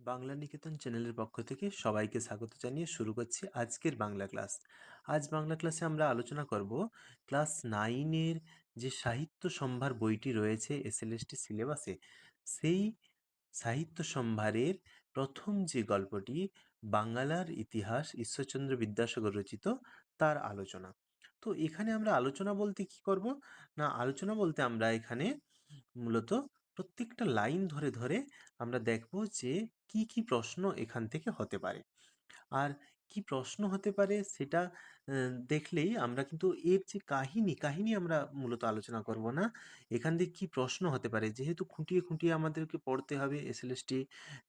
বাংলা নিকেতন চ্যানেলের পক্ষ থেকে সবাইকে স্বাগত জানিয়ে শুরু করছি আজকের বাংলা ক্লাস। আজ বাংলা ক্লাসে আমরা আলোচনা করব ক্লাস নাইনের যে সাহিত্য সম্ভার বইটি রয়েছে এসএলএসটি সিলেবাসে, সেই সাহিত্য সম্ভারের প্রথম যে গল্পটি বাংলার ইতিহাস ঈশ্বরচন্দ্র বিদ্যাসাগর রচিত, তার আলোচনা। তো এখানে আমরা আলোচনা বলতে কি করব? না, আলোচনা বলতে আমরা এখানে মূলত প্রত্যেকটা লাইন ধরে ধরে আমরা দেখব যে কি কি প্রশ্ন এখান থেকে হতে পারে। আর কি প্রশ্ন হতে পারে সেটা দেখলেই আমরা কিন্তু এর যে কাহিনী কাহিনী আমরা মূলত আলোচনা করব না। এখান থেকে কি প্রশ্ন হতে পারে? যেহেতু খুঁটিয়ে খুঁটিয়ে আমাদেরকে পড়তে হবে এসএলএসটি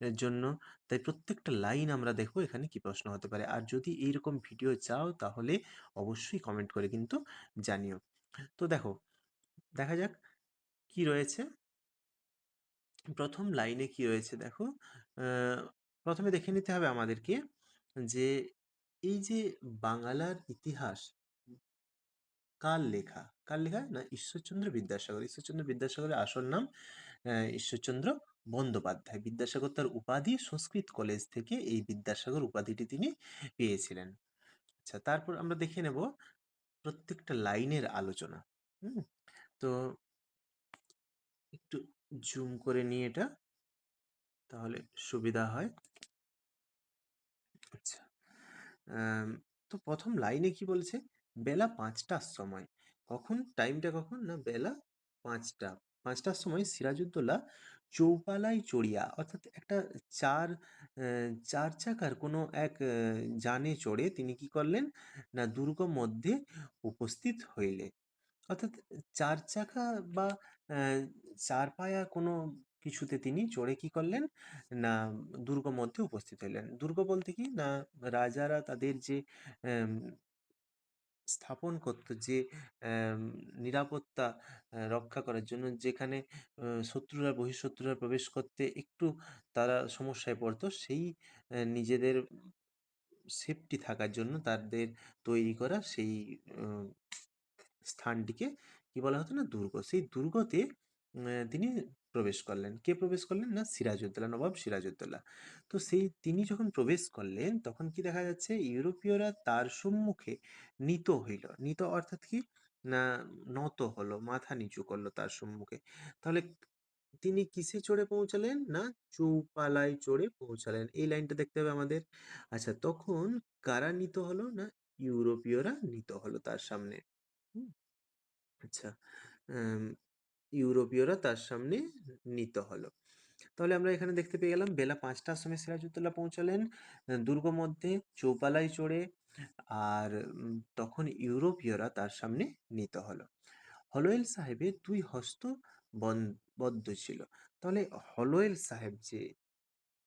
এর জন্য, তাই প্রত্যেকটা লাইন আমরা দেখব এখানে কি প্রশ্ন হতে পারে। আর যদি এইরকম ভিডিও চাও তাহলে অবশ্যই কমেন্ট করে কিন্তু জানিও। তো দেখো, দেখা যাক কি রয়েছে। প্রথম লাইনে কি রয়েছে দেখো? প্রথমে দেখে নিতে হবে আমাদেরকে যে এই যে বাংলার ইতিহাস কার লেখা? কার লেখা? না, ঈশ্বরচন্দ্র বিদ্যাসাগর। ঈশ্বরচন্দ্র বিদ্যাসাগরের আসল নাম ঈশ্বরচন্দ্র বন্দ্যোপাধ্যায়। বিদ্যাসাগর তার উপাধি সংস্কৃত কলেজ থেকে এই বিদ্যাসাগর উপাধিটি তিনি পেয়েছিলেন। আচ্ছা তারপর আমরা দেখে নেব প্রত্যেকটা লাইনের আলোচনা। হুম, তো একটু জুম করে নিয়ে এটা তাহলে সুবিধা হয়। আচ্ছা তো প্রথম লাইনে কি বলছে? বেলা পাঁচটার সময়। কখন? টাইমটা কখন? না, বেলা পাঁচটা। পাঁচটার সময় সিরাজউদ্দৌলা চৌপালায় চড়িয়া, অর্থাৎ একটা চার চার চাকার কোনো এক যানে চড়ে তিনি কি করলেন? না, দুর্গ মধ্যে উপস্থিত হইলে অর্থাৎ চার চাকা বা চার পায়া কোনো কিছুতে তিনি চড়ে কি করলেন? না, দুর্গ মধ্যে উপস্থিত হইলেন। দুর্গ বলতে কি? না, রাজারা তাদের যে স্থাপন করতো, যে নিরাপত্তা রক্ষা করার জন্য, যেখানে শত্রুরা, বহিঃশত্রুরা প্রবেশ করতে একটু তারা সমস্যায় পড়তো, সেই নিজেদের সেফটি থাকার জন্য তাদের তৈরি করা সেই স্থানটিকে কি বলা হতো না? দুর্গ। সেই দুর্গতে তিনি প্রবেশ করলেন। কে প্রবেশ করলেন না? সিরাজউদ্দৌলা, নবাব সিরাজউদ্দৌলা। তো সেই তিনি যখন প্রবেশ করলেন, তখন কি দেখা যাচ্ছে? ইউরোপীয়রা তার সম্মুখে নিত হইল। নিত অর্থাৎ কি? না, নত হলো, মাথা নিচু করল তার সম্মুখে। তাহলে তিনি কিসে চড়ে পৌঁছালেন না? চৌপালায় চড়ে পৌঁছালেন। এই লাইনটা দেখতে হবে আমাদের। আচ্ছা তখন কারা নিত হলো না? ইউরোপীয়রা নিত হলো তার সামনে। আচ্ছা ইউরোপীয়রা তার সামনে নিত হলো। তাহলে আমরা এখানে দেখতে পেয়ে গেলাম, বেলা পাঁচটার সময় সিরাজউদ্দৌলা পৌঁছালেন দুর্গ মধ্যে চৌপালায় চড়ে, আর তখন ইউরোপীয়রা তার সামনে নিত হলো। হলোয়েল সাহেবের দুই হস্ত বদ্ধ ছিল। তাহলে হলোয়েল সাহেব যে,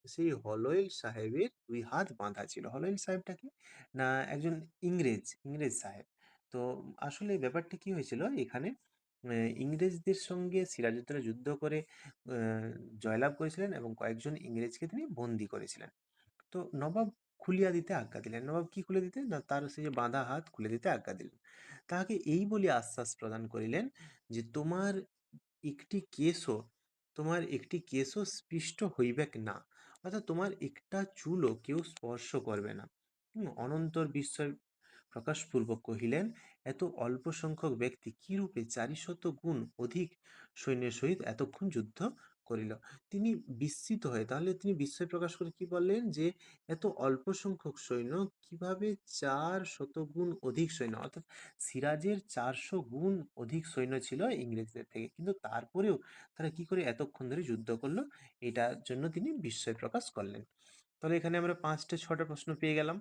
সেই হলোয়েল সাহেবের দুই হাত বাঁধা ছিল। হলোয়েল সাহেবটা কি? না, একজন ইংরেজ ইংরেজ সাহেব। তো আসলে ব্যাপারটা কি হয়েছিল? এখানে ইংরেজদের সঙ্গে সিরাজউদ্দৌলা যুদ্ধ করে জয়লাভ করেছিলেন এবং কয়েকজন ইংরেজকে তিনি বন্দি করেছিলেন। তো নবাব খুলিয়া দিতে আজ্ঞা দিলেন। নবাব কি খুলে দিতে? না, তার সেই যে বাঁধা হাত খুলে দিতে আজ্ঞা দিলেন। তাহাকে এই বলে আশ্বাস প্রদান করিলেন যে, তোমার একটি কেশও, তোমার একটি কেশও স্পৃষ্ট হইবেক না। অর্থাৎ তোমার একটা চুলও কেউ স্পর্শ করবে না। অনন্তর বিস্ময় প্রকাশপূর্বক কহিলেন, এত অল্প সংখ্যক ব্যক্তি কিরূপে চারিশত গুণ অধিক সৈন্যের সহিত এতক্ষণ যুদ্ধ করিল? তিনি বিস্মিত হয়ে, তাহলে তিনি বিস্ময় প্রকাশ করে কি বললেন যে, এত অল্প সংখ্যক সৈন্য কীভাবে চার শতগুণ অধিক সৈন্য? অর্থাৎ সিরাজের চারশো গুণ অধিক সৈন্য ছিল ইংরেজদের থেকে, কিন্তু তারপরেও তারা কি করে এতক্ষণ ধরে যুদ্ধ করল? এটার জন্য তিনি বিস্ময় প্রকাশ করলেন। তাহলে এখানে আমরা পাঁচটা, ছটা প্রশ্ন পেয়ে গেলাম।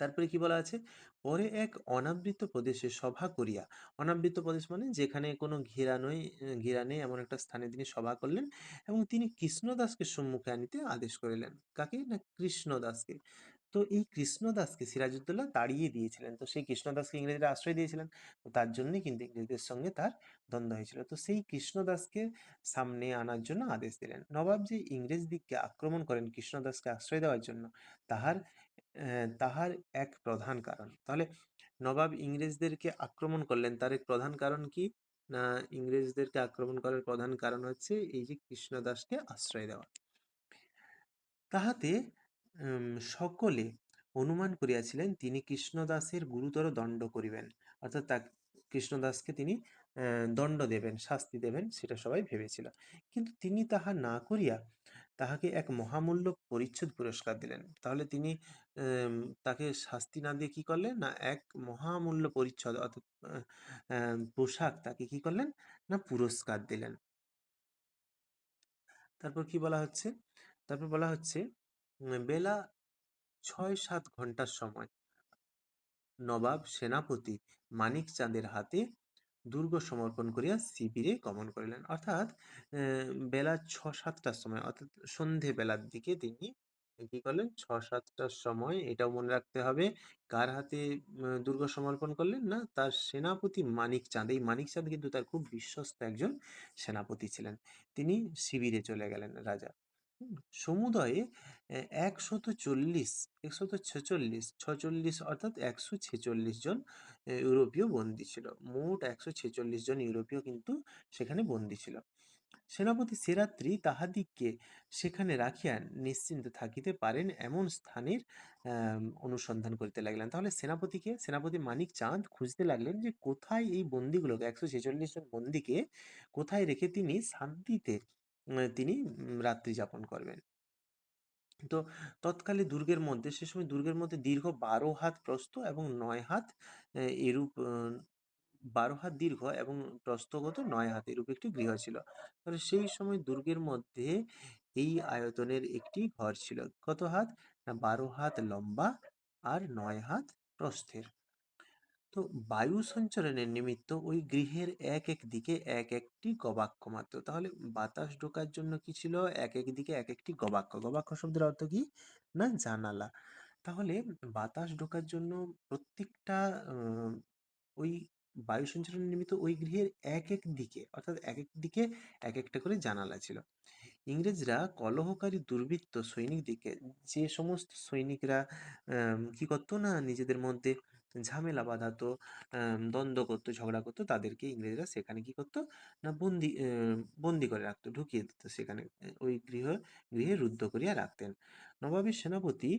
তারপরে কি বলা আছে? পরে এক অনাবৃত প্রদেশে সভা করিয়া অনাবৃত প্রদেশ মানে যেখানে কোনো ঘেরা নয়, ঘেরা নেই, এমন একটা স্থানে তিনি সভা করলেন এবং তিনি কৃষ্ণদাসকে সম্মুখে আনিতে আদেশ করিলেন। কাকে? না, কৃষ্ণদাসকে। তো এই কৃষ্ণদাসকে সিরাজউদ্দৌলা তাড়িয়ে দিয়েছিলেন। তো সেই কৃষ্ণদাসকে ইংরেজরা আশ্রয় দিয়েছিলেন। তো তার জন্যই কিন্তু ইংরেজদের সঙ্গে তার দ্বন্দ্ব হয়েছিল। তো সেই কৃষ্ণদাসকে সামনে আনার জন্য আদেশ দিলেন। নবাব যে ইংরেজ দিককে আক্রমণ করেন কৃষ্ণদাসকে আশ্রয় দেওয়ার জন্য, তাহার তাহার এক প্রধান কারণ। তাহলে নবাব ইংরেজদেরকে আক্রমণ করলেন, তার এক প্রধান কারণ কি? না, ইংরেজদেরকে আক্রমণ করার প্রধান কারণ হচ্ছে এই যে কৃষ্ণদাসকে আশ্রয় দেওয়া। তাহাতে সকলে অনুমান করিয়াছিলেন, তিনি কৃষ্ণদাসের গুরুতর দণ্ড করিবেন। অর্থাৎ তা কৃষ্ণদাসকে তিনি দণ্ড দেবেন, শাস্তি দেবেন, সেটা সবাই ভেবেছিল। কিন্তু তিনি তাহা না করিয়া তাহাকে এক মহামূল্য পরিচ্ছদ পুরস্কার দিলেন। তাহলে তিনি তাকে শাস্তি না দিয়ে কি করলেন? না এক মহামূল্য পরিচ্ছদ অর্থাৎ পোশাক তাকে কি করলেন? না পুরস্কার দিলেন। তারপর কি বলা হচ্ছে? তারপর বলা হচ্ছে বেলা ছয় সাত ঘণ্টার সময় নবাব সেনাপতি মানিক চাঁদের হাতে দুর্গ সমর্পণ করিয়া শিবিরে গমন করিলেন। অর্থাৎ বেলা ছ সাতটার সময়, অর্থাৎ সন্ধে বেলার দিকে তিনি কি করলেন? ছ সাতটার সময় এটাও মনে রাখতে হবে, কার হাতে দুর্গ সমর্পণ করলেন না, তার সেনাপতি মানিক চাঁদ। এই মানিক চাঁদ কিন্তু তার খুব বিশ্বস্ত একজন সেনাপতি ছিলেন। তিনি শিবিরে চলে গেলেন রাজা। সমুদয়ে একশত চল্লিশ, একশত ছেচল্লিশ, ছচল্লিশ অর্থাৎ একশো ছেচল্লিশ জন ইউরোপীয় বন্দী ছিল। মোট একশো ছেচল্লিশ জন ইউরোপীয় কিন্তু সেখানে বন্দী ছিল। সেনাপতি সেরাত্রি তাহাদিগকে সেখানে রাখিয়া নিশ্চিন্তে থাকিতে পারেন এমন স্থানের অনুসন্ধান করিতে লাগলেন। তাহলে সেনাপতিকে, সেনাপতি মানিক চাঁদ খুঁজতে লাগলেন যে কোথায় এই বন্দিগুলোকে, একশো ছেচল্লিশ জন বন্দিকে কোথায় রেখে তিনি শান্তিতে তিনি রাত্রি যাপন করবেন। তো তৎকালে দুর্গের মধ্যে, সে সময় দুর্গের মধ্যে দীর্ঘ বারো হাত প্রস্থ এবং নয় হাত এরূপ বারো হাত দীর্ঘ এবং প্রস্থগত নয় হাত এরূপ একটি গৃহ ছিল। তাহলে সেই সময় দুর্গের মধ্যে এই আয়তনের একটি ঘর ছিল। কত হাত? না, বারো হাত লম্বা আর নয় হাত প্রস্থের। তো বায়ু সঞ্চালনের নিমিত্ত ওই গৃহের এক এক দিকে এক একটি গবাক্ষ মাত্র। তাহলে বাতাস ঢোকার জন্য কি ছিল? এক এক দিকে এক একটি গবাক্ষ। গবাক্ষ শব্দের অর্থ কি? না, জানালা। তাহলে বাতাস ঢোকার জন্য প্রত্যেকটা ওই বায়ু সঞ্চালনের নিমিত্ত ওই গৃহের এক এক দিকে, অর্থাৎ এক এক দিকে এক একটা করে জানালা ছিল। ইংরেজরা কলহকারী দুর্বৃত্ত সৈনিকদিকে যে সমস্ত সৈনিকরা কি করতো না নিজেদের মধ্যে ঝামেলা বাঁধাতো দ্বন্দ্ব করতো, ঝগড়া করতো, তাদেরকে ইংরেজরা সেখানে কি করতো? না, বন্দি বন্দি করে রাখতো, ঢুকিয়ে দিত সেখানে। ওই গৃহ, গৃহে রুদ্ধ করিয়া রাখতেন। নবাবের সেনাপতি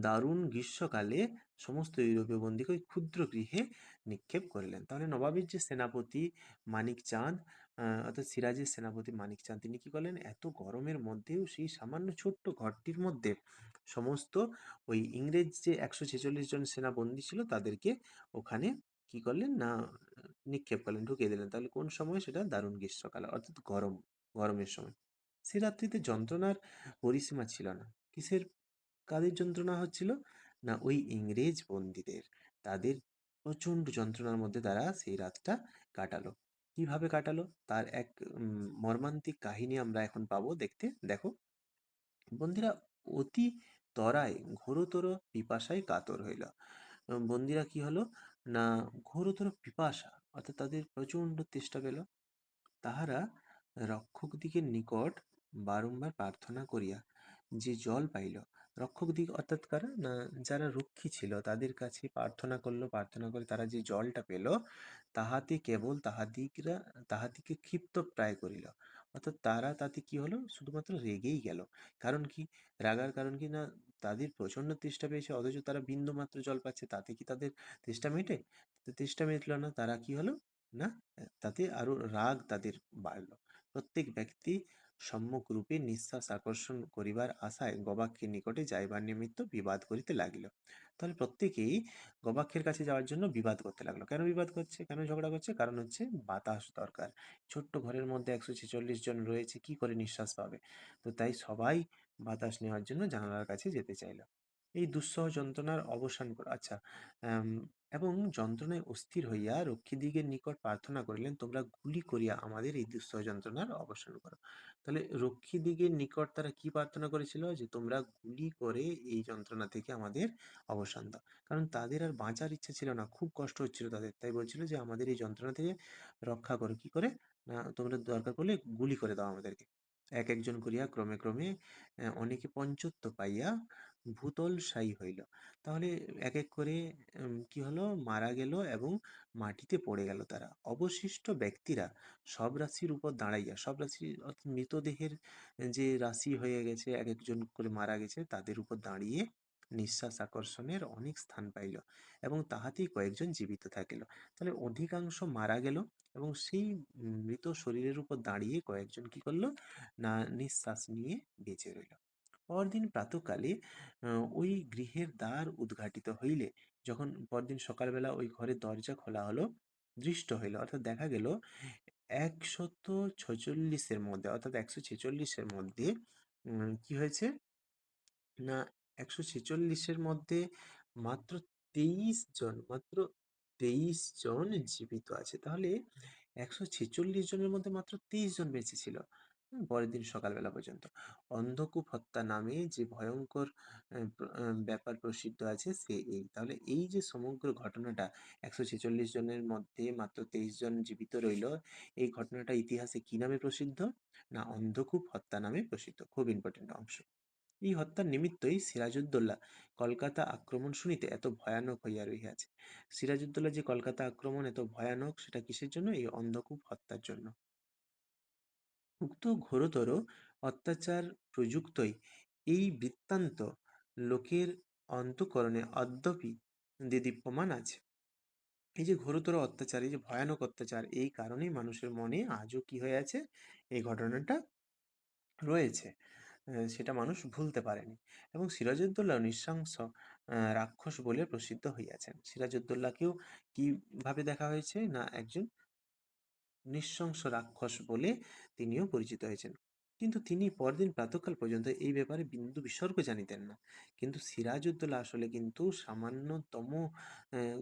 দারুণ গ্রীষ্মকালে সমস্ত ইউরোপীয় বন্দীকে ওই ক্ষুদ্র গৃহে নিক্ষেপ করিলেন। তাহলে নবাবের যে সেনাপতি মানিক চাঁদ অর্থাৎ সিরাজের সেনাপতি মানিক চাঁদ, তিনি কি করলেন? এত গরমের মধ্যেও সেই সামান্য ছোট্ট ঘরটির মধ্যে সমস্ত ওই ইংরেজ যে একশো ছেচল্লিশ জন সেনা বন্দী ছিল, তাদেরকে ওখানে কি করলেন? না, নিক্ষেপ করলেন, ঢুকিয়ে দিলেন। তাহলে কোন সময়? সেটা দারুণ গ্রীষ্মকাল, অর্থাৎ গরম, গরমের সময়। সে রাত্রিতে যন্ত্রণার পরিসীমা ছিল না। কিসের, কাদের যন্ত্রণা হচ্ছিল? না, ওই ইংরেজ বন্দীদের। তাদের প্রচণ্ড যন্ত্রণার মধ্যে তারা সেই রাতটা কাটালো। কীভাবে কাটালো? তার এক মর্মান্তিক কাহিনী আমরা এখন পাবো দেখতে। দেখো। বন্দীরা অতি তরায় ঘোরতর পিপাসায় কাতর হইল। বন্দীরা কি হলো? না, ঘোরতর পিপাসা, অর্থাৎ তাদের প্রচণ্ড তেষ্টা পেল। তাহারা রক্ষকদিগের নিকট বারংবার প্রার্থনা করিয়া যে জল পাইল রক্ষকদিগ অর্থাৎ কারা? না, যারা রক্ষী ছিল, তাদের কাছে প্রার্থনা করল, প্রার্থনা করে তারা যে জলটা পেল, তাহাতে কেবল তাহাদিগরা তাহাদিকে ক্ষিপ্ত প্রায় করিল। অর্থাৎ তারা তাতে কি হলো? শুধুমাত্র রেগেই গেল। কারণ কি? রাগার কারণ কি না? তাদের প্রচণ্ড তেষ্টা পেয়েছে, অথচ তারা বিন্দু মাত্র জল পাচ্ছে, তাতে কি তাদের তেষ্টা মেটে? তেষ্টা মেটলো না, তারা কি হলো? না, তাতে আরও রাগ তাদের বাড়ল। প্রত্যেক ব্যক্তি সম্মুখ রূপে নিঃশ্বাস আকর্ষণ করিবার আশায় গবাক্ষের নিকটে যাইবার নিমিত্ত বিবাদ করিতে লাগিল। তাহলে প্রত্যেকেই গবাক্ষের কাছে যাওয়ার জন্য বিবাদ করতে লাগল। কেন বিবাদ করছে? কেন ঝগড়া করছে? কারণ হচ্ছে বাতাস দরকার। ছোট্ট ঘরের মধ্যে একশো ছেচল্লিশ জন রয়েছে, কি করে নিঃশ্বাস পাবে? তো তাই সবাই বাতাস নেওয়ার জন্য জানালার কাছে যেতে চাইলো। এই দুঃসহ যন্ত্রণার অবসান কর আচ্ছা এবং যন্ত্রণায় অস্থির হইয়া রক্ষীদিগের নিকট প্রার্থনা করিলেন, তোমরা গুলি করিয়া আমাদের এই দুঃসহ যন্ত্রণার অবসান করো। তাহলে রক্ষীদিগের নিকট তারা কি প্রার্থনা করেছিল? যে, তোমরা গুলি করে এই যন্ত্রণা থেকে আমাদের অবসান দাও। কারণ তাদের আর বাঁচার ইচ্ছা ছিল না, খুব কষ্ট হচ্ছিল তাদের। তাই বলছিল যে, আমাদের এই যন্ত্রণা থেকে রক্ষা করো। কি করে? না, তোমরা দরকার পড়লে গুলি করে দাও আমাদেরকে। এক একজন করিয়া ক্রমে ক্রমে অনেকে পঞ্চত্ব পাইয়া ভূতলশায়ী হইল। তাহলে এক এক করে কি হলো? মারা গেল এবং মাটিতে পড়ে গেল তারা। অবশিষ্ট ব্যক্তিরা সব রাশির উপর দাঁড়াইয়া, সব রাশি মৃতদেহের যে রাশি হয়ে গেছে এক একজন করে মারা গেছে, তাদের উপর দাঁড়িয়ে নিঃশ্বাস আকর্ষণের অনেক স্থান পাইল এবং তাহাতেই কয়েকজন জীবিত থাকিল। তাহলে অধিকাংশ মারা গেল এবং সেই মৃত শরীরের উপর দাঁড়িয়ে কয়েকজন কি করল? না, নিঃশ্বাস নিয়ে বেঁচে রইল। পরদিন প্রাতকালে ওই গৃহের দ্বার উদ্ঘাটিত হইলে, যখন পরদিন সকালবেলা ওই ঘরের দরজা খোলা হলো, দৃষ্ট হইল। অর্থাৎ দেখা গেল, একশত ছচল্লিশের মধ্যে, অর্থাৎ একশো ছেচল্লিশের মধ্যে কি হয়েছে? না, একশো ছেচল্লিশের মধ্যে মাত্র তেইশ জন, মাত্র তেইশ জন জীবিত আছে। তাহলে একশো ছেচল্লিশ জনের মধ্যে মাত্র তেইশ জন বেঁচে ছিল। পরের দিন সকালবেলা পর্যন্ত। অন্ধকূপ হত্যা নামে যে ভয়ঙ্কর ব্যাপার প্রসিদ্ধ আছে, সে এই। তাহলে এই যে সমগ্র ঘটনাটা, একশো ছেচল্লিশ জনের মধ্যে মাত্র তেইশ জন জীবিত রইল, এই ঘটনাটা ইতিহাসে কি নামে প্রসিদ্ধ? না, অন্ধকূপ হত্যা নামে প্রসিদ্ধ। খুব ইম্পর্টেন্ট অংশ। এই হত্যার নিমিত্তই সিরাজউদ্দৌলা কলকাতা আক্রমণ শুনিতে এত ভয়ানক হইয়া রহিয়াছে। সিরাজউদ্দৌলা যে কলকাতা আক্রমণ এত ভয়ানক, সেটা কিসের জন্য? এই অন্ধকূপ হত্যার জন্য। উক্ত ঘোরতর অত্যাচার প্রযুক্তই এই বৃত্তান্ত লোকের অন্তঃকরণে অদ্যাপি দেদীপ্যমান আছে। এই যে ঘোরতর অত্যাচার, এই যে ভয়ানক অত্যাচার, এই কারণেই মানুষের মনে আজও কি হয়ে আছে? এই ঘটনাটা রয়েছে। সেটা মানুষ ভুলতে পারেনি এবং সিরাজউদ্দৌলা নৃশংস রাক্ষস বলে প্রসিদ্ধ হইয়াছেন। সিরাজউদ্দৌলাকেও কীভাবে দেখা হয়েছে? না একজন নৃশংস রাক্ষস বলে তিনিও পরিচিত হয়েছেন। কিন্তু তিনি পরদিন প্রাতঃকাল পর্যন্ত এই ব্যাপারে বিন্দু বিসর্গ জানিতেন না। কিন্তু সিরাজউদ্দৌলা আসলে কিন্তু সামান্যতম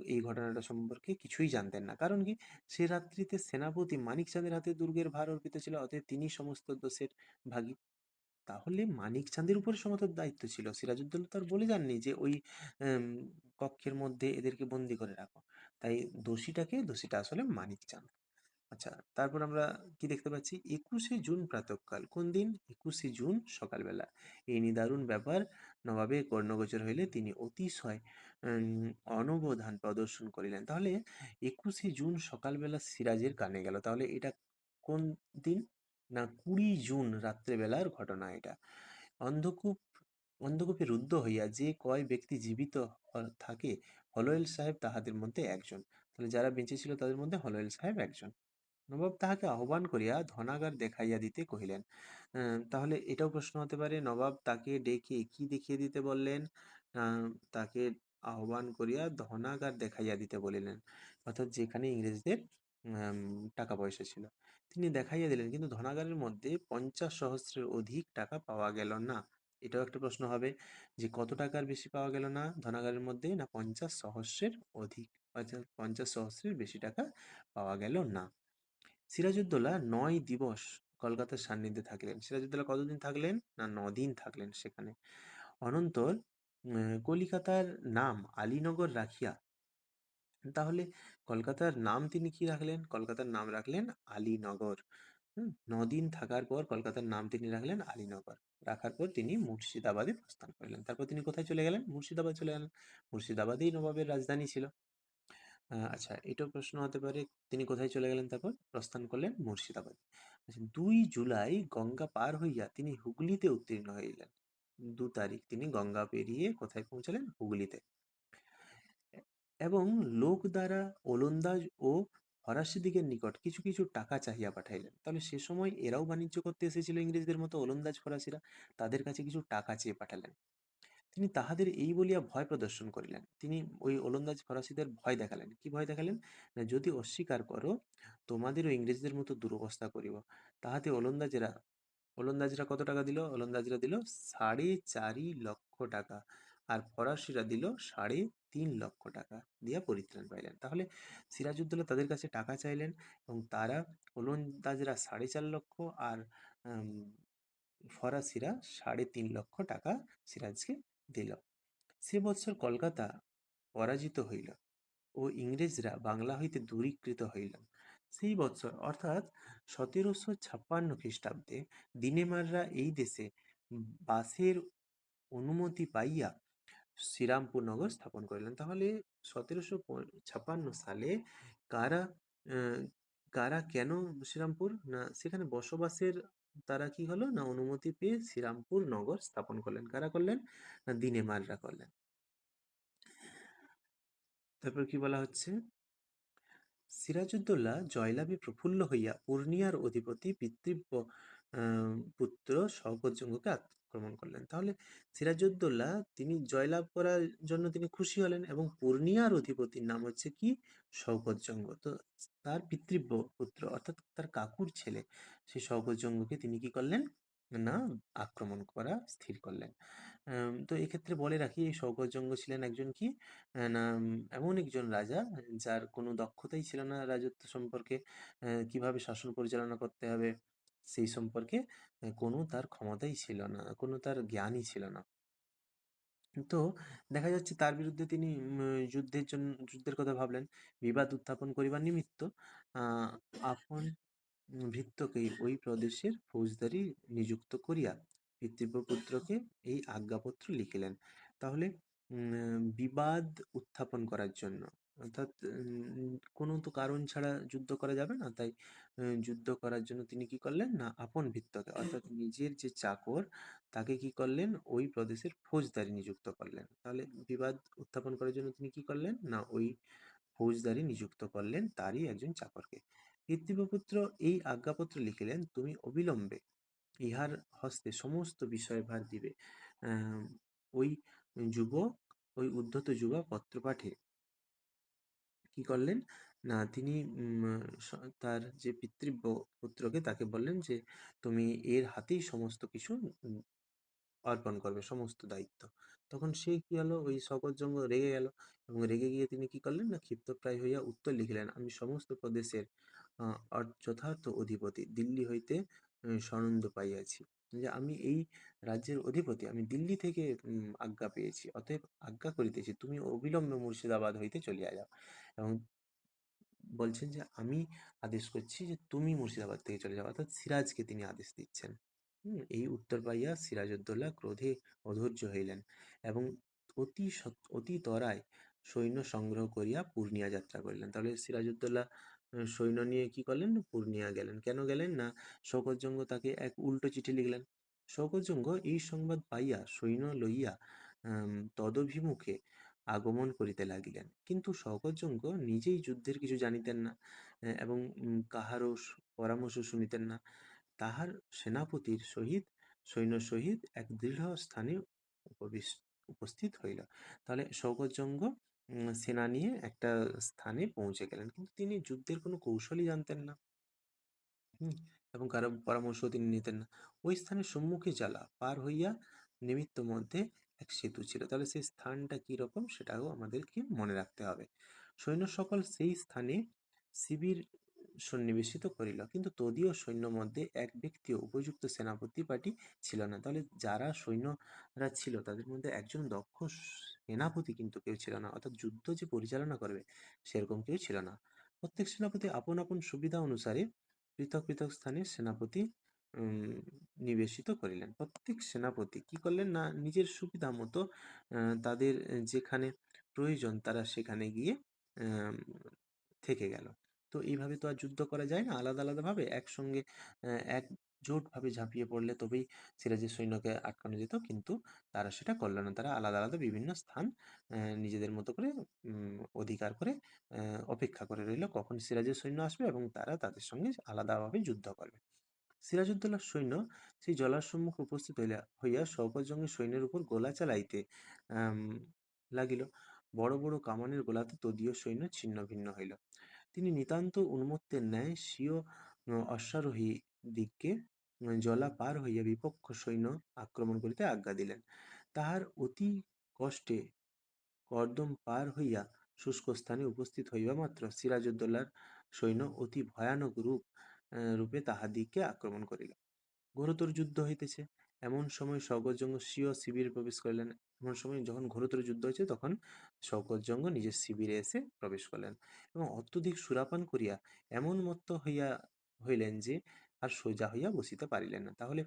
এই ঘটনাটা সম্পর্কে কিছুই জানতেন না। কারণ কি? সে রাত্রিতে সেনাপতি মানিকচাঁদের হাতে দুর্গের ভার অর্পিত ছিল, অতএব তিনি সমস্ত দোষের ভাগী। তাহলে মানিক চাঁদের উপরে সমস্ত দায়িত্ব ছিল। সিরাজউদ্দৌলা তার বলে যাননি যে ওই কক্ষের মধ্যে এদেরকে বন্দি করে রাখো। তাই দোষীটাকে, দোষীটা আসলে মানিক চাঁদ আচ্ছা তারপর আমরা কি দেখতে পাচ্ছি? একুশে জুন প্রাতঃকাল। কোন দিন? একুশে জুন সকালবেলা। এই নিদারুণ ব্যাপার নবাবে কর্ণগোচর হইলে তিনি অতিশয় অনবধান প্রদর্শন করিলেন। তাহলে একুশে জুন সকালবেলা সিরাজের কানে গেল। তাহলে এটা কোন দিন? না কুড়ি জুন রাত্রেবেলার ঘটনা এটা। অন্ধকূপ, অন্ধকূপে রুদ্ধ হইয়া যে কয় ব্যক্তি জীবিত থাকে হলয়েল সাহেব তাহাদের মধ্যে একজন। তাহলে যারা বেঁচে ছিল তাদের মধ্যে হলয়েল সাহেব একজন। নবাব তাহাকে আহ্বান করিয়া ধনাগার দেখাইয়া দিতে কহিলেন তাহলে এটাও প্রশ্ন হতে পারে, নবাব তাকে ডেকে কি দেখিয়ে দিতে বললেন? তাকে আহ্বান করিয়া ধনাগার দেখাইয়া দিতে বলিলেন, অর্থাৎ যেখানে ইংরেজদের টাকা পয়সা ছিল। তিনি দেখাইয়া দিলেন, কিন্তু ধনাগারের মধ্যে পঞ্চাশ সহস্রের অধিক টাকা পাওয়া গেল না। এটাও একটা প্রশ্ন হবে, যে কত টাকার বেশি পাওয়া গেল না ধনাগারের মধ্যে, না পঞ্চাশ সহস্রের অধিক, অর্থাৎ পঞ্চাশ সহস্রের বেশি টাকা পাওয়া গেল না? সিরাজউদ্দৌলা নয় দিবস কলকাতার সান্নিধ্যে থাকলেন। সিরাজউদ্দৌলা কতদিন থাকলেন? না দিন থাকলেন সেখানে। অনন্তর কলিকাতার নাম আলীনগর রাখিয়া। তাহলে কলকাতার নাম তিনি কি রাখলেন? কলকাতার নাম রাখলেন আলীনগর। হুম দিন থাকার পর কলকাতার নাম তিনি রাখলেন আলীনগর। রাখার পর তিনি মুর্শিদাবাদে প্রস্থান করলেন। তারপর তিনি কোথায় চলে গেলেন? মুর্শিদাবাদ চলে গেলেন। মুর্শিদাবাদেই নবাবের রাজধানী ছিল। আচ্ছা এটাও প্রশ্ন হতে পারে, তিনি কোথায় চলে গেলেন তারপর? প্রস্থান করলেন মুর্শিদাবাদ। আচ্ছা দুই জুলাই গঙ্গা পার হইয়া তিনি হুগলিতে উত্তীর্ণ হইলেন। দু তারিখ তিনি গঙ্গা পেরিয়ে কোথায় পৌঁছালেন? হুগলিতে। এবং লোক দ্বারা ওলন্দাজ ও ফরাসি ফরাসিদিগের নিকট কিছু কিছু টাকা চাহিয়া পাঠাইলেন। তাহলে সে সময় এরাও বাণিজ্য করতে এসেছিল ইংরেজদের মতো ওলন্দাজ, ফরাসিরা। তাদের কাছে কিছু টাকা চেয়ে পাঠালেন। তিনি তাহাদের এই বলিয়া ভয় প্রদর্শন করিলেন। তিনি ওই ওলন্দাজ ফরাসিদের ভয় দেখালেন। কি ভয় দেখালেন? না, যদি অস্বীকার করো, তোমাদেরও ইংরেজদের মতো দুরবস্থা করিব। তাহাতে ওলন্দাজেরা, ওলন্দাজরা কত টাকা দিল? ওলন্দাজরা দিল সাড়ে চারি লক্ষ টাকা আর ফরাসিরা দিল সাড়ে তিন লক্ষ টাকা দিয়া পরিত্রাণ পাইলেন। তাহলে সিরাজউদ্দৌলা তাদের কাছে টাকা চাইলেন এবং তারা ওলন্দাজরা সাড়ে চার লক্ষ আর ফরাসিরা সাড়ে তিন লক্ষ টাকা সিরাজকে দিল। সে বৎসর কলকাতা পরাজিত হইল ও ইংরেজরা বাংলা হইতে দূরীকৃত হইল। সেই বৎসর, অর্থাৎ সতেরোশো ছাপ্পান্ন খ্রিস্টাব্দে দিনেমাররা এই দেশে বাসের অনুমতি পাইয়া শ্রীরামপুর নগর স্থাপন করিলেন। তাহলে সতেরোশো ছাপ্পান্ন সালে কারা কারা কেন শ্রীরামপুর? না, সেখানে বসবাসের তারা কি হলো? না অনুমতি পেয়ে শ্রীরামপুর নগর স্থাপন করলেন। কারা করলেন? না দিনেমাররা করলেন। তারপর কি বলা হচ্ছে? সিরাজউদ্দৌলা জয়লাভে প্রফুল্ল হইয়া পূর্ণিয়ার অধিপতি পিতৃব্য পুত্র শওকতজঙ্গকে আক্রমণ করলেন। তাহলে সিরাজউদ্দৌলা তিনি জয়লাভ করার জন্য তিনি খুশি হলেন এবং পূর্ণিয়ার অধিপতির নাম হচ্ছে কি? শওকতজঙ্গ তো তার পিতৃব্য পুত্র অর্থাৎ তার কাকুর ছেলে, সেই শওকতজঙ্গকে তিনি কি করলেন? না, আক্রমণ করা স্থির করলেন। তো এক্ষেত্রে বলে রাখি, এই শওকতজঙ্গ ছিলেন একজন কি? না এমন একজন রাজা যার কোনো দক্ষতাই ছিল না রাজত্ব সম্পর্কে। কীভাবে শাসন পরিচালনা করতে হবে? সেই সম্পর্কে কোনো তার ক্ষমতাই ছিল না, কোনো তার জ্ঞানই ছিল না। তো দেখা যাচ্ছে তার বিরুদ্ধে তিনি যুদ্ধের জন্য, যুদ্ধের কথা ভাবলেন, বিবাদ উত্থাপন করিবার নিমিত্ত আপন ভৃত্যকে ওই প্রদেশের ফৌজদারি নিযুক্ত করিয়া পিতৃব্য পুত্রকে এই আজ্ঞাপত্র লিখিলেন। তাহলে বিবাদ উত্থাপন করার জন্য অর্থাৎ কোনো তো কারণ ছাড়া যুদ্ধ করা যাবে না। তাই যুদ্ধ করার জন্য তিনি কি করলেন না, আপন ভৃত্যকে অর্থাৎ নিজের যে চাকর, তাকে কি করলেন, ওই প্রদেশের ফৌজদারি নিযুক্ত করলেন। তাহলে বিবাদ উত্থাপন করার জন্য তিনি কি করলেন? না, ওই ফৌজদারি নিযুক্ত করলেন তারই একজন চাকরকে। পিতৃব্যপুত্র এই আজ্ঞাপত্র লিখিলেন, তুমি অবিলম্বে ইহার হস্তে সমস্ত বিষয়ভার দিবে। ওই যুবক, ওই উদ্ধত যুবক পত্রপাঠে কি করলেন? না, তিনি তার যে পিতৃব্য পুত্রকে তাকে বললেন যে, তুমি এর হাতেই সমস্ত কিছু অর্পণ করবে, সমস্ত দায়িত্ব। তখন সে কি হলো? ওই শকটজঙ্গ রেগে গেল এবং রেগে গিয়ে তিনি কি করলেন? না, ক্ষিপ্তপ্রায় হইয়া উত্তর লিখিলেন, আমি সমস্ত প্রদেশের যথার্থ অধিপতি দিল্লি হইতে সনন্দ পাইয়াছি। যে আমি এই রাজ্যের অধিপতি, আমি দিল্লি থেকে আজ্ঞা পেয়েছি। অতএব আজ্ঞা করিতেছি, তুমি অবিলম্বে মুর্শিদাবাদ হইতে চলিয়া যাও। এবং বলছেন যে, আমি আদেশ করছি যে, তুমি মুর্শিদাবাদ থেকে চলে যাও, অর্থাৎ সিরাজকে তিনি আদেশ দিচ্ছেন। এই উত্তর পাইয়া সিরাজউদ্দৌলা ক্রোধে অধৈর্য হইলেন এবং অতি অতি তরায় সৈন্য সংগ্রহ করিয়া পূর্ণিয়া যাত্রা করিলেন। তাহলে সিরাজউদ্দৌলা সৈন্য নিয়ে কি করলেন? পূর্ণিয়া গেলেন। কেন গেলেন না? শওকতজঙ্গ তাকে এক উল্টো চিঠি লিখলেন। শওকতজঙ্গ এই সংবাদ পাইয়া সৈন্য লইয়া তদভিমুখে আগমন করিতে লাগিলেন। কিন্তু শওকতজঙ্গ নিজেই যুদ্ধের কিছু জানিতেন না এবং কাহারও পরামর্শ শুনিতেন না। তাহার সেনাপতির সহিত সৈন্য সহিত এক দৃঢ় স্থানে উপস্থিত হইল। তাহলে শওকতজঙ্গ উম, সেনা নিয়ে একটা স্থানে পৌঁছে গেলেন। কিন্তু তিনি যুদ্ধের কোনো কৌশলই জানতেন না। হুম, এবং কারও পরামর্শ তিনি নিতেন না। ওই স্থানের সম্মুখে জ্বালা পার হইয়া নিমিত্ত মধ্যে এক সেতু ছিল। তাহলে সেই স্থানটা কীরকম সেটাও আমাদেরকে মনে রাখতে হবে। সৈন্য সকল সেই স্থানে শিবির সন্নিবেশিত করিল। কিন্তু তদীয় সৈন্য মধ্যে এক ব্যক্তিও উপযুক্ত সেনাপতি পার্টি ছিল না। তাহলে যারা সৈন্যরা ছিল, তাদের মধ্যে একজন দক্ষ সেনাপতি কিন্তু কেউ ছিল না। অর্থাৎ যুদ্ধ যে পরিচালনা করবে, সেরকম কেউ ছিল না। প্রত্যেক সেনাপতি আপন আপন সুবিধা অনুসারে পৃথক পৃথক স্থানে সেনাপতি নিবেশিত করিলেন। প্রত্যেক সেনাপতি কি করলেন না, নিজের সুবিধা মতো তাদের যেখানে প্রয়োজন তারা সেখানে গিয়ে থেকে গেল। তো এইভাবে তো আর যুদ্ধ করা যায় না। আলাদা আলাদা ভাবে একসঙ্গে আহ, একজোট ভাবে ঝাঁপিয়ে পড়লে তবেই সিরাজের সৈন্যকে আটকানো যেত। কিন্তু তারা সেটা করল না। তারা আলাদা আলাদা বিভিন্ন স্থান নিজেদের মতো করে অধিকার করে অপেক্ষা করে রইল কখন সিরাজের সৈন্য আসবে এবং তারা তাদের সঙ্গে আলাদাভাবে যুদ্ধ করবে। সিরাজউদ্দৌলার সৈন্য সেই জলার সম্মুখে উপস্থিত হইলা হইয়া শওকতজঙ্গের সৈন্যের উপর গোলা চালাইতে লাগিল। বড় বড় কামানের গোলাতে তদীয় সৈন্য ছিন্ন ভিন্ন হইল। তিনি নিতান্ত উন্মত্তের ন্যায় স্বীয় অশ্বারোহী দিগকে জলা পার হইয়া বিপক্ষ সৈন্য আক্রমণ করিতে আজ্ঞা দিলেন। তাহার অতি কষ্টে কর্দম পার হইয়া শুষ্ক স্থানে উপস্থিত হইবা মাত্র সিরাজউদ্দৌলার সৈন্য অতি ভয়ানক রূপ রূপে তাহাদিগকে আক্রমণ করিল। ঘোরতর যুদ্ধ হইতেছে। এমন সময় শওকতজঙ্গ স্বীয় শিবিরে প্রবেশ করিলেন এমন সময় যখন ঘোরতর যুদ্ধ হয়েছে, তখন শওকতজঙ্গ নিজের শিবিরে এসে প্রবেশ করলেন এবং অত্যধিক সুরাপান করিয়া এমন মত্ত হইয়া হইলেন যে আর সোজা হইয়া বসিতে পারিলেন না তাহলে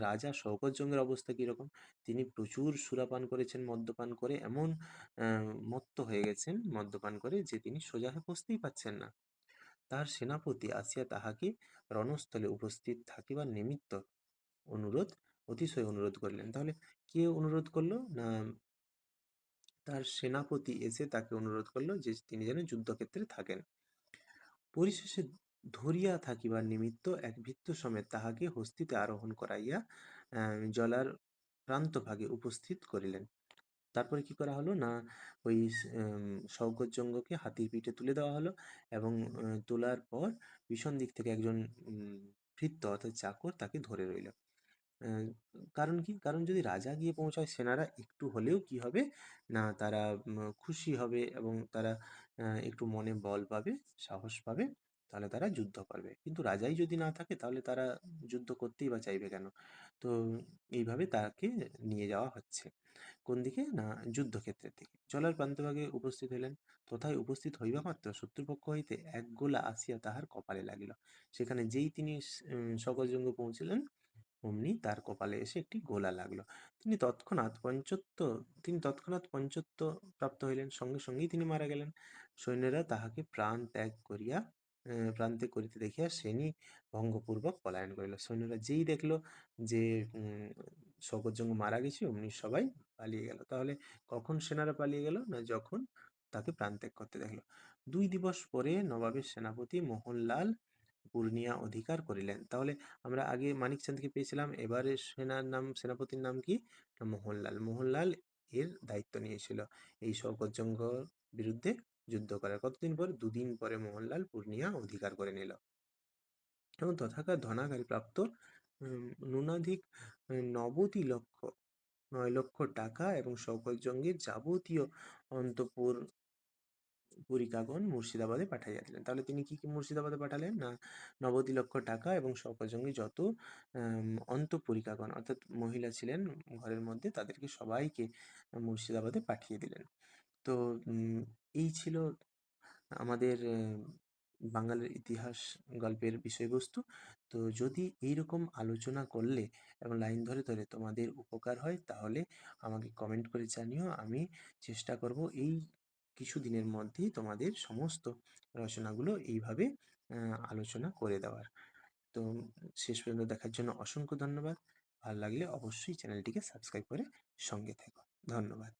রাজা শওকত জংয়ের অবস্থা কীরকম? তিনি প্রচুর সুরাপান করেছেন, মদ্যপান করে, এমন মত্ত হয়ে গেছেন, মদ্যপান করে যে তিনি সোজা হয়ে বসতেই পারছেন না। তাহার সেনাপতি আসিয়া তাহাকে রণস্থলে উপস্থিত থাকিবার নিমিত্ত অনুরোধ অতিশয় অনুরোধ করিলেন। তাহলে কে অনুরোধ করল না, তার সেনাপতি এসে তাকে অনুরোধ করল যে, তিনি যেন যুদ্ধক্ষেত্রে থাকেন। পরিশেষে ধরিয়া থাকিবার নিমিত্ত এক ভিত্ত সমেত তাহাকে হস্তিতে আরোহণ করাইয়া জলার প্রান্তভাগে উপস্থিত করিলেন। তারপরে কি করা হলো? না, ওই শওকত জঙ্গকে হাতির পিঠে তুলে দেওয়া হলো এবং তোলার পর ভীষণ দিক থেকে একজন ভৃত্য অর্থাৎ চাকর তাকে ধরে রইল। কারণ কি? কারণ যদি রাজা গিয়ে পৌঁছায় সেনারা একটু হলেও কি হবে? না তারা খুশি হবে এবং তারা একটু মনে বল পাবে, সাহস পাবে, তাহলে তারা যুদ্ধ করবে। কিন্তু রাজাই যদি না থাকে তাহলে তারা যুদ্ধ করতেই বা চাইবে কেন? তো এইভাবে তাকে নিয়ে যাওয়া হচ্ছে। কোন দিকে? না যুদ্ধক্ষেত্রের দিকে। জলার প্রান্তভাগে উপস্থিত হইলেন। তথায় উপস্থিত হইবা মাত্র শত্রুপক্ষ হইতে এক গোলা আসিয়া তাহার কপালে লাগিল। সেখানে যেই তিনি স উম শওকতজঙ্গ পৌঁছিলেন অমনি তার কপালে এসে একটি গোলা লাগল। তিনি তৎক্ষণাৎ পঞ্চত্ব, তিনি তৎক্ষণাৎ পঞ্চত্ব প্রাপ্ত হইলেন। সঙ্গে সঙ্গেই তিনি মারা গেলেন। সৈন্যরা তাহাকে প্রাণ ত্যাগ করিয়া ত্যাগ করিতে দেখিয়া শ্রেণি ভঙ্গপূর্বক পলায়ন করিল। সৈন্যরা যেই দেখল যে শওকতজঙ্গ মারা গেছে, অমনি সবাই পালিয়ে গেল। তাহলে কখন সেনারা পালিয়ে গেল? না যখন তাকে প্রাণ ত্যাগ করতে দেখল। দুই দিবস পরে নবাবের সেনাপতি মোহনলাল পূর্ণিয়া অধিকার করিলেন। তাহলে আমরা আগে মানিকচাঁদকে পেয়েছিলাম। এবারে সেনার নাম, সেনাপতির নাম কি? মোহনলাল। মোহনলাল এর দায়িত্ব নিয়েছিল এই শওকতজঙ্গর বিরুদ্ধে যুদ্ধ করার। কতদিন পর? দুদিন পরে মোহনলাল পূর্ণিয়া অধিকার করে নিল। এবং তথাকার ধনাগারে প্রাপ্ত ন্যূনাধিক নবতি লক্ষ, নয় লক্ষ টাকা এবং শওকতজঙ্গের যাবতীয় অন্তঃপুর পরিকাগণ মুর্শিদাবাদে পাঠাইয়া দিলেন। তাহলে তিনি কি, কি মুর্শিদাবাদে পাঠালেন? না ৯০ লক্ষ টাকা এবং শওকতজঙ্গের যত অন্তঃপুরিকাগণ অর্থাৎ মহিলা ছিলেন ঘরের মধ্যে তাদেরকে সবাইকে মুর্শিদাবাদে পাঠিয়ে দিলেন। তো এই ছিল আমাদের বাঙালির ইতিহাস গল্পের বিষয়বস্তু। তো যদি এইরকম আলোচনা করলে এবং লাইন ধরে, ধরে তোমাদের উপকার হয় তাহলে আমাকে কমেন্ট করে জানিও। আমি চেষ্টা করব এই কিছুদিনের মধ্যেই তোমাদের সমস্ত রচনাগুলো এইভাবে আলোচনা করে দেওয়ার। তো শেষ পর্যন্ত দেখার জন্য অসংখ্য ধন্যবাদ। ভালো লাগলে অবশ্যই চ্যানেলটিকে সাবস্ক্রাইব করে সঙ্গে থেকো। ধন্যবাদ।